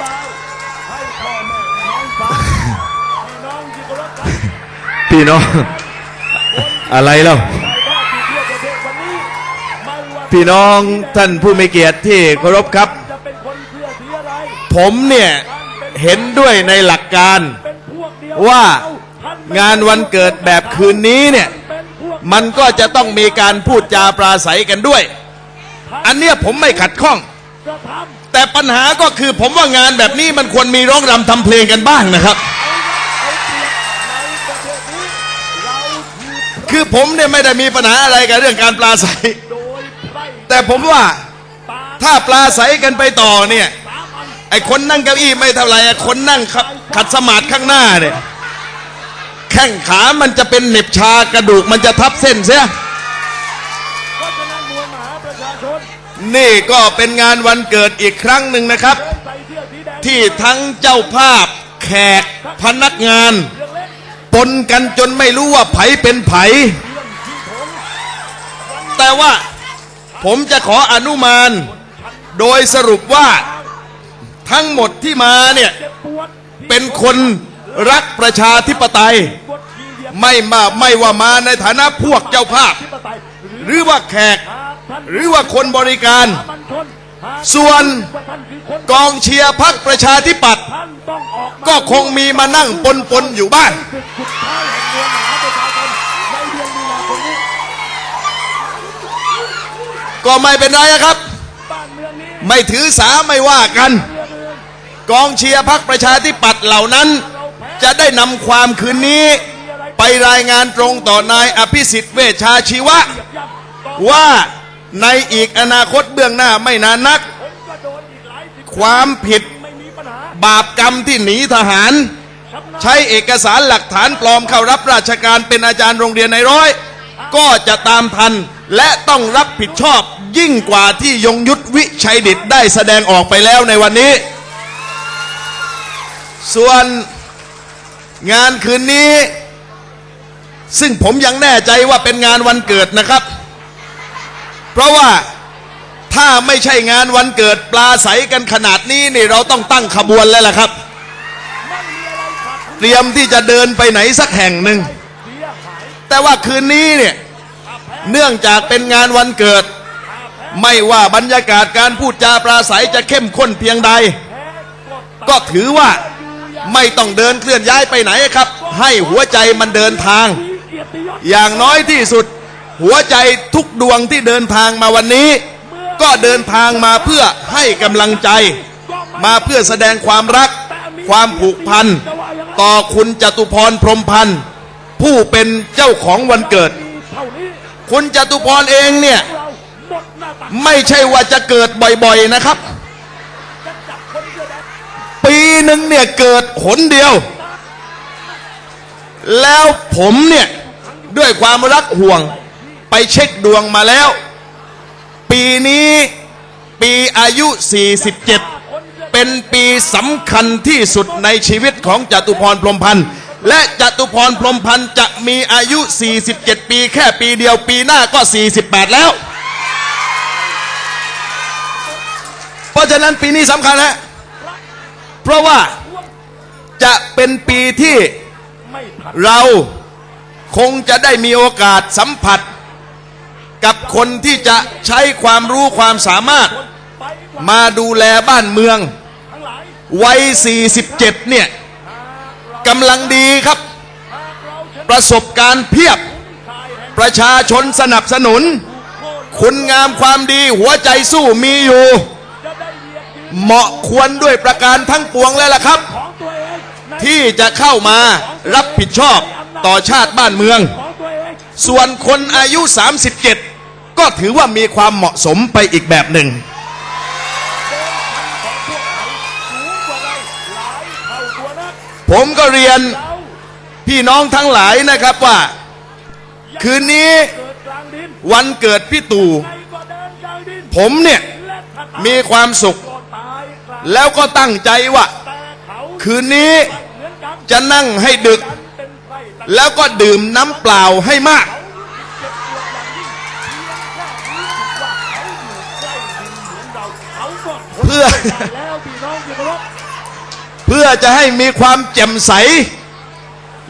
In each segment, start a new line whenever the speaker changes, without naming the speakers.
บายให้พ่อแม่พี่น้องฟังพี่น้องที่เคารพครับ
พี่น้อง อะไรเล่า
ในบ้านที่เที่ยวประเทศวันนี้ไม่ว่า
พี่น้องท่านผู้มีเกียรติที่เคารพครับ
จะเป็นคนเชื่อสีอะไร
ผมเนี่ย เห็นด้วยในหลักการ
เป็นพวกเดียว
ว่า
ท่เป็
งานวันเกิดแบบคืนนี้เนี่ย
เป็นพวก
มันก็จะต้องมีการพูดจาปราศัยกันด้วย อันเนี้ยผมไม่ขัดข้อง
กระทำ
แต่ปัญหาก็คือผมว่างานแบบนี้มันควรมีร้องรำทำเพลงกันบ้างนะครับ
คือ
ผมเนี่ยไม่ได้มีปัญหาอะไรกับเรื่องการปราศัย
โดยไพร่
แต่ผมว่าถ้าปราศัยกันไปต่อเนี่ยไอ้คนนั่งเก้าอี้ไม่เท่าไรไอ้คนนั่งขัดขัดสมาธิข้างหน้าเนี่ยแข้งขามันจะเป็นเหน็บชากระดูกมันจะทับเส้นเสีย
นี่
ก็เป็นงานวันเกิดอีกครั้งหนึ่งนะครับ ที่ทั้งเจ้าภาพแขกพนักงาน ปนกันจนไม่รู้ว่าไผเป็นไผ่แต่ว่าผมจะขออนุมาน โดยสรุปว่าทั้งหมดที่มาเนี่ย
เป็
นคนรักประชาธิปไตย ไม่มาไม่ว่ามาในฐานะพวกเจ้าภาพ
หรือ
ว่าแขก
ห
รือว่าคนบริการ
ส่
วนกองเชียร์พักประชาธิปัตย์
ก็
คงมีมานั่งปนปนอยู่บ้าน
ศึกสุดท้ายแห่งมวลมหาประชาชนในเดือนมีนาคมนี้
ก็ไม่เป็นไรครับ ไม่ถือสาไม่ว่ากัน กองเชียร์พักประชาธิปัตย์เหล่านั้น จะได้นำความคืนนี้ ไปรายงานตรงต่อนายอภิสิทธิ์เวชชาชีวะ ว่า ในอีกอนาคตเบื้องหน้าไม่นานนัก ความผิดบาปกรรมที่หนีทหาร ใช้เอกสารหลักฐานปลอมเข้ารับราชการเป็นอาจารย์โรงเรียนในร้อย ก็จะตามทันและต้องรับผิดชอบยิ่งกว่าที่ยงยุทธวิชัยดิตได้แสดงออกไปแล้วในวันนี้ ส่วนงานคืนนี้ ซึ่งผมยังแน่ใจว่าเป็นงานวันเกิดนะครับ เพราะว่าถ้าไม่ใช่งานวันเกิดปลาใสกันขนาดนี้นี่เราต้องตั้งขบวนแล้วล่ะครับ เตรียมที่จะเดินไปไหนสักแห่งหนึ่ง แต่ว่าคืนนี้เนี่ยเนื่องจากเป็นงานวันเกิด ไม่ว่าบรรยากาศการพูดจาปราศัยจะเข้มข้นเพียงใด
ก็
ถือว่าไม่ต้องเดินเคลื่อนย้ายไปไหนครับ ให้หัวใจมันเดินทาง อย่างน้อยที่สุด หัวใจทุกดวงที่เดินทางมาวันนี้ ก็เดินทางมาเพื่อให้กำลังใจ มาเพื่อแสดงความรัก ความผูกพัน ต่อคุณจตุพรพรหมพันธ์ผู้เป็นเจ้าของวันเกิด
มีเท่านี้
คุณจตุพรเองเนี่ย
เราหมดหน้าตัก
ไม่ใช่ว่าจะเกิดบ่อยๆนะครับ
จะจับคนเสื้อแดง
ปีหนึ่งเนี่ยเกิดหนเดียว แล้วผมเนี่ย ด้วยความรักห่วงไป เช็คดวงมาแล้ว ปีนี้ปีอายุ 47 เป็นปีสำคัญที่สุดในชีวิตของจตุพรพรมพันธ์และจตุพรพรมพันธ์จะมีอายุ 47 ปีแค่ปีเดียวปีหน้าก็ 48 แล้ว เพราะฉะนั้นปีนี้สำคัญแล้วเพราะว่าจะเป็นปีที่เราคงจะได้มีโอกาสสัมผัส กับคนที่จะใช้ความรู้ความสามารถ มาดูแลบ้านเมือง วัย 47 เนี่ยกำลังดีครับ ประสบการณ์เพียบ ประชาชนสนับสนุน คุณงามความดีหัวใจสู้มีอยู่
เห
มาะควรด้วยประการทั้งปวงแล้วล่ะครับ ที่จะเข้ามารับผิดชอบต่อชาติบ้านเมือง ส่วนคนอายุ 37 ก็ถือว่ามีความเหมาะสมไปอีกแบบหนึ่ง
ของพวกเขาสูงกว่าเราหลายเท่าตัวนัก
ผมก็เรียน
เรา
พี่น้องทั้งหลายนะครับว่า คืนนี้
เกิดกลางดิน
วันเกิดพี่ตู่
ใครก็เดินกลางดิน
ผมเนี่ย
และถ้าตาย
มีความสุข
ก็ตายกลาง
แล้วก็ตั้งใจว่า
แต่เขา
คืนนี้
เหมือนกัน
จะนั่งให้ดึก แล้วก็ดื่มน้ำเปล่าให้มาก
เขาเจ็บปวดอย่างยิ่งเพียงแค่รู้สึกว่าเขาอยู่ใกล้ดินเหมือนเราเขาก็ทน
เพื่อ
ไม่ได้แล้วพี่น้องที่เคารพ
พื่อจะให้มีความแจ่มใส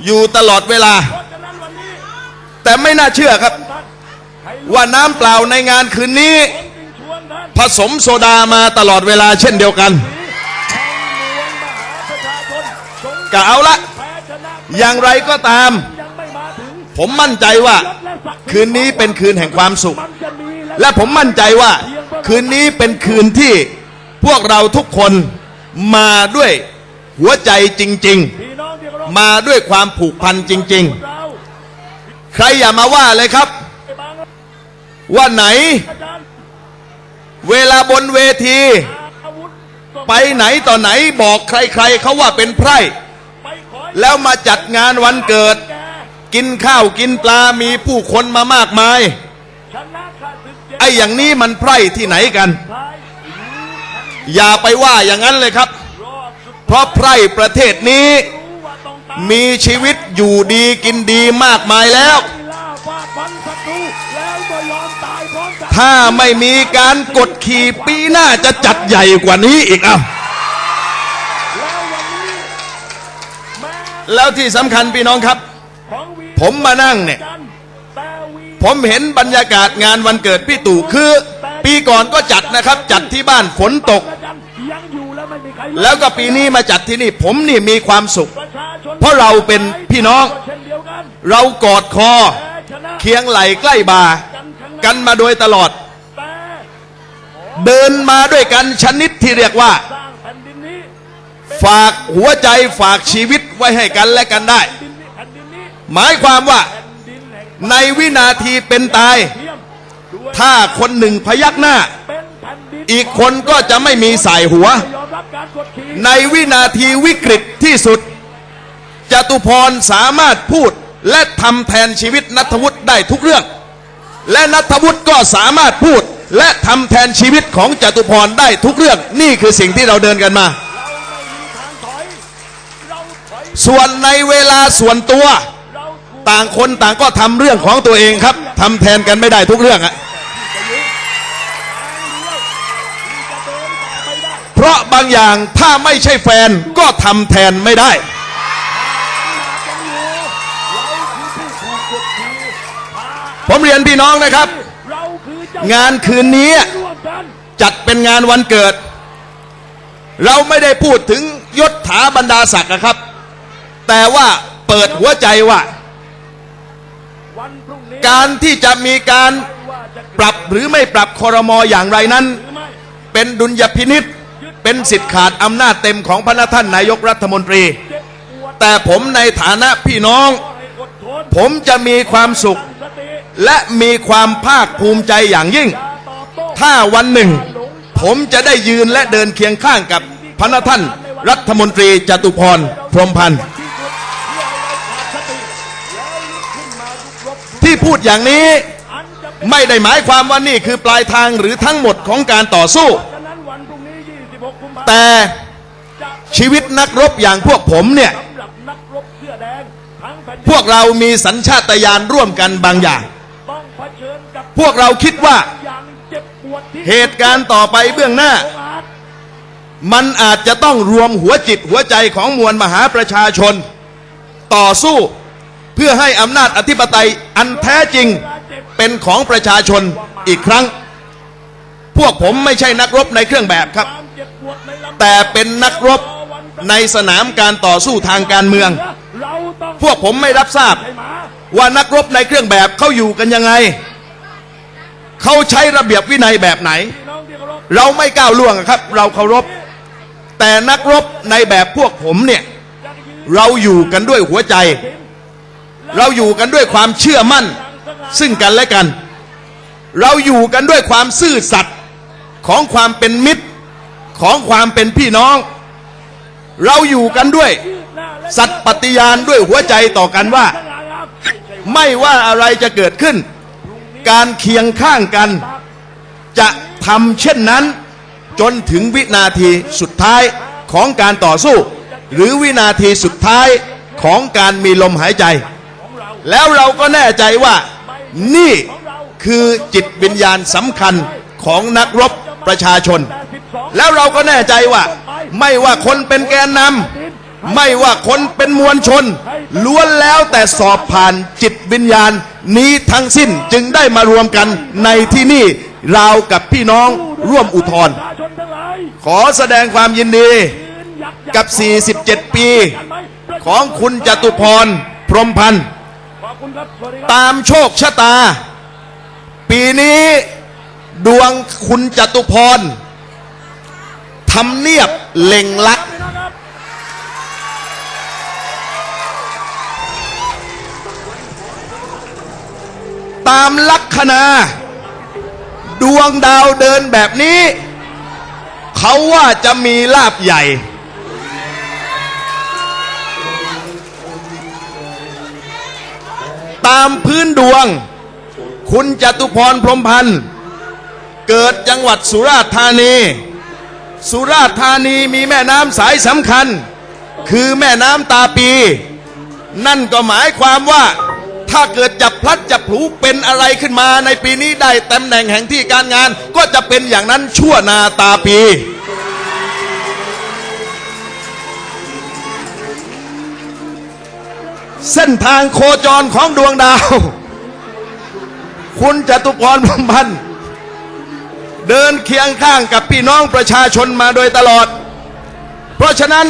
อยู่ตลอดเวลา
เพราะฉะนั้นวันนี้
แต่ไม่น่าเชื่อครับ
ท่านให้ลูก
ว่าน้ำเปล่าในงานคืนนี้
ผมจึงชวนท่าน
ผสมโซดามาตลอดเวลาเช่นเดียวกัน
แห่งมวลมหาประชาชนสง
กะเอาละ
แพ้ชนะ
อย่างไรก็ตาม ผมมั่นใจว่า คืนนี้เป็นคืนแห่งความสุข และผมมั่นใจว่า คืนนี้เป็นคืนที่พวกเราทุกคนมาด้วยหัวใจจริง
พี่น้องที่เคารพ
ๆมาด้วยความผูกพันจริง
เรา
ๆใครอย่ามาว่าเลยครับ ว่าไหน เวลาบนเวที ไปไหนต่อไหนบอกใคร ๆเขาว่าเป็นไพร่ แล้วมาจัดงานวันเกิด
กิ
นข้าวกินปลามีผู้คนมามากมาย ไอ้อย่างนี้มันไพร่ที่ไหนกัน อย่าไปว่าอย่างนั้นเลยครับ เพราะไพร่ประเทศนี้ มีชีวิตอยู่ดีกินดีมากมายแล้ว ถ้าไม่มีการกดขี่ปีหน้าจะจัดใหญ่กว่านี้อีกอ้า
ว แล้
วที่สำคัญพี่น้องครับ ผมมานั่งเนี่ย ผมเห็นบรรยากาศงานวันเกิดพี่ตู่คือ ปีก่อนก็จัดนะครับ จัดที่บ้านฝนตก
แล้ว
ก็ปีนี้มาจัดที่นี่ ผมนี่มีความสุข เพราะเราเป็นพี่น้อง
เรา
กอดคอ เคียงไหลใกล้บ่า
กัน
มาโดยตลอด เดินมาด้วยกันชนิดที่เรียกว่า ฝากหัวใจฝากชีวิตไว้ให้กันและกันได้ หมายความว่าในวินาทีเป็นตาย ถ้าคนหนึ่งพยักหน้า อีกคนก็จะไม่มีสายหัว ในวินาทีวิกฤตที่สุดจตุพรสามารถพูดและทำแทนชีวิตนัทวุฒิได้ทุกเรื่อง และนัทวุฒิก็สามารถพูดและทำแทนชีวิตของจตุพรได้ทุกเรื่อง นี่คือสิ่งที่เราเดินกันมา ส่วนในเวลาส่วนตัว ต่างคนต่างก็ทำเรื่องของตัวเองครับทำแทนกันไม่ได้ทุกเรื่องอะ
จะยึดทางเดียวที่จะเพ
ราะบางอย่างถ้าไม่ใช่แฟนก็ทำแทนไม่ได้
ผ
มเรียนพี่น้องนะครับ
งา
นคืนนี้จัดเป็นงานวันเกิด เราไม่ได้พูดถึงยศถาบรรดาศักดิ์นะครับ แต่ว่าเปิดหัวใจว่า
วันพรุ่งนี้
การที่จะมีการ
ไม่ว่าจะ
ปรับหรือไม่ปรับคอรมออย่างไรนั้น
หรือไม่
เป็นดุลยพินิษเป็นสิทธิ์ขาดอำนาจเต็มของพระท่านนายกรัฐมนตรี
เจ็บปวด
แต่ผมในฐานะพี่น้อง
ก็ให้อดทน
ผมจะมีความสุข
ตั้งสติ
และมีความภาคภูมิใจอย่างยิ่ง
อย่าตอบโต้
ถ้าวันหนึ่ง ผมจะได้ยืนและเดินเคียงข้างกับพระท่านรัฐมนตรีจตุพรพรหมพันธ์
พูด
อย่างนี้ ไม่ได้หมายความว่านี่คือปลายทางหรือทั้งหมดของการต่อสู้ แต่ชีวิตนักรบอย่างพวกผมเนี่ย พวกเรามีสัญชาตญาณร่วมกันบางอย่าง พวกเราคิดว่า
เห
ตุการณ์ต่อไปเบื้องหน้า มันอาจจะต้องรวมหัวจิตหัวใจของมวลมหาประชาชน ต่อสู้ เพื่อให้อำนาจอธิปไตยอันแท้จริงเป็นของประชาชนอีกครั้ง พวกผมไม่ใช่นักรบในเครื่องแบบครับ แต่เป็นนักรบในสนามการต่อสู้ทางการเมือง พวกผมไม่รับทราบว่านักรบในเครื่องแบบเขาอยู่กันยังไง เขาใช้ระเบียบวินัยแบบไหน
เรา
ไม่ก้าวล่วงครับ เราเคารพ แต่นักรบในแบบพวกผมเนี่ย เราอยู่กันด้วยหัวใจ เราอยู่กันด้วยความเชื่อมั่น ซึ่งกันและกัน เราอยู่กันด้วยความซื่อสัตย์ของความเป็นมิตรของความเป็นพี่น้อง เราอยู่กันด้วย สัตย์ปฏิญาณด้วยหัวใจต่อกันว่า
ไม่ว่า
อะไรจะเกิดขึ้น การเคียงข้างกัน จะทำเช่นนั้น จนถึงวินาทีสุดท้ายของการต่อสู้ หรือวินาทีสุดท้ายของการมีลมหายใจ แล้วเราก็แน่ใจว่านี่คือจิตวิญญาณสำคัญของนักรบประชาชน
แล้
วเราก็แน่ใจว่า ไม่ว่าคนเป็นแกนนำไม่ว่าคนเป็นมวลชน ล้วนแล้วแต่สอบผ่านจิตวิญญาณนี้ทั้งสิ้นจึงได้มารวมกันในที่นี่ราวกับพี่น้องร่วมอุทธรณ์ขอแสดงความยินดีกับ 47 ปี ของคุณจตุพร พรหมพันธ์
คุณครับสวัสดีครับ
ตามโชคชะตา ปีนี้ดวงคุณจตุพรทำเนียบเล็งลักษณ์
พี่น้องครับ
ตามลัคนา ดวงดาวเดินแบบนี้ เขาว่าจะมีลาบใหญ่ ตามพื้นดวง คุณจตุพรพรมพันธ์เกิดจังหวัดสุราษฎร์ธานี สุราษฎร์ธานีมีแม่น้ำสายสำคัญ คือแม่น้ำตาปี นั่นก็หมายความว่าถ้าเกิดจับพลัดจับผลูเป็นอะไรขึ้นมาในปีนี้ได้ตำแหน่งแห่งที่การงาน ก็จะเป็นอย่างนั้นชั่วนาตาปี เส้นทางโคจรของดวงดาว คุณจตุพรพรมพันธ์เดินเคียงข้างกับพี่น้องประชาชนมาโดยตลอด เพราะฉะนั้น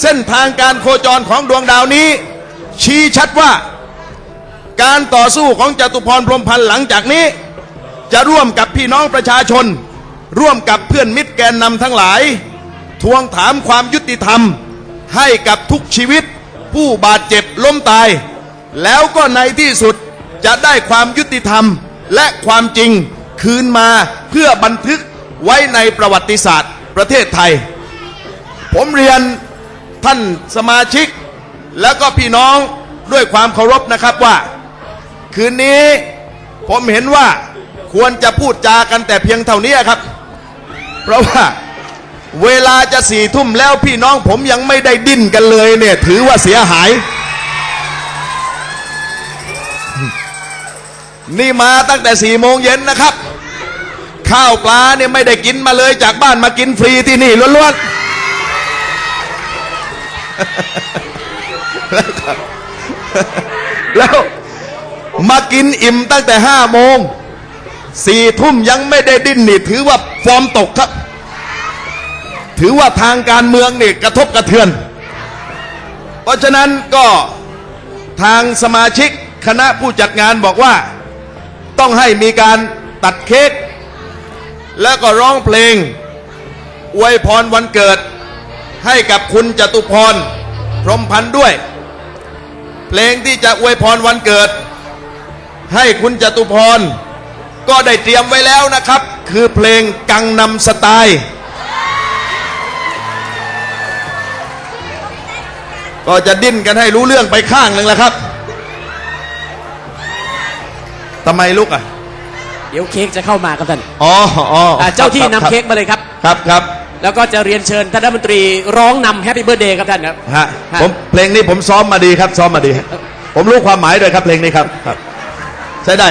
เส้นทางการโคจรของดวงดาวนี้ ชี้ชัดว่า การต่อสู้ของจตุพรพรมพันธ์หลังจากนี้ จะร่วมกับพี่น้องประชาชน ร่วมกับเพื่อนมิตรแกนนำทั้งหลาย ทวงถามความยุติธรรมให้กับทุกชีวิต ผู้บาดเจ็บล้มตาย แล้วก็ในที่สุดจะได้ความยุติธรรมและความจริงคืนมาเพื่อบันทึกไว้ในประวัติศาสตร์ประเทศไทย ผมเรียนท่านสมาชิก แล้วก็พี่น้องด้วยความเคารพนะครับว่า คืนนี้ผมเห็นว่าควรจะพูดจากันแต่เพียงเท่านี้ครับ เพราะว่า เวลาจะสี่ทุ่มแล้วพี่น้องผมยังไม่ได้ดิ้นกันเลยเนี่ย ถือว่าเสียหาย นี่มาตั้งแต่สี่โมงเย็นนะครับ ข้าวปลาเนี่ยไม่ได้กินมาเลยจากบ้านมากินฟรีที่นี่ล้วนๆ แล้วมากินอิ่มตั้งแต่ห้าโมงสี่ทุ่มยังไม่ได้ดิ้นนี่ถือว่าฟอร์มตกครับ ถือว่าทางการเมืองนี่กระทบกระเทือน เพราะฉะนั้นก็ทางสมาชิกคณะผู้จัดงานบอกว่าต้องให้มีการตัดเค้กแล้วก็ร้องเพลงอวยพรวันเกิดให้กับคุณจตุพรพรหมพันธ์ด้วย เพลงที่จะอวยพรวันเกิด ให้คุณจตุพรก็ได้เตรียมไว้แล้วนะครับ คือเพลงกังนำสไตล์ ก็จะดิ้นกันให้รู้เรื่องไปข้างหนึ่งแล้วครับทำไมลุกอะ
เดี๋ยวเค้กจะเข้ามาครับท่าน
อ๋ออ๋อ
อ่าเจ้าที่
ครับ
นำเค้กมาเลยครับ
ครับครับ
แล้วก็จะเรียนเชิญท่านรัฐมนตรีร้องนำแฮปปี้เบิร์ดเดย์ครับท่านครับ
ฮะ
ฮะ
ผมเพลงนี้ผมซ้อมมาดีครับ ซ้อมมาดี ผมรู้ความหมายด้วยครับเพลงนี้ครับครับ ใช้ได้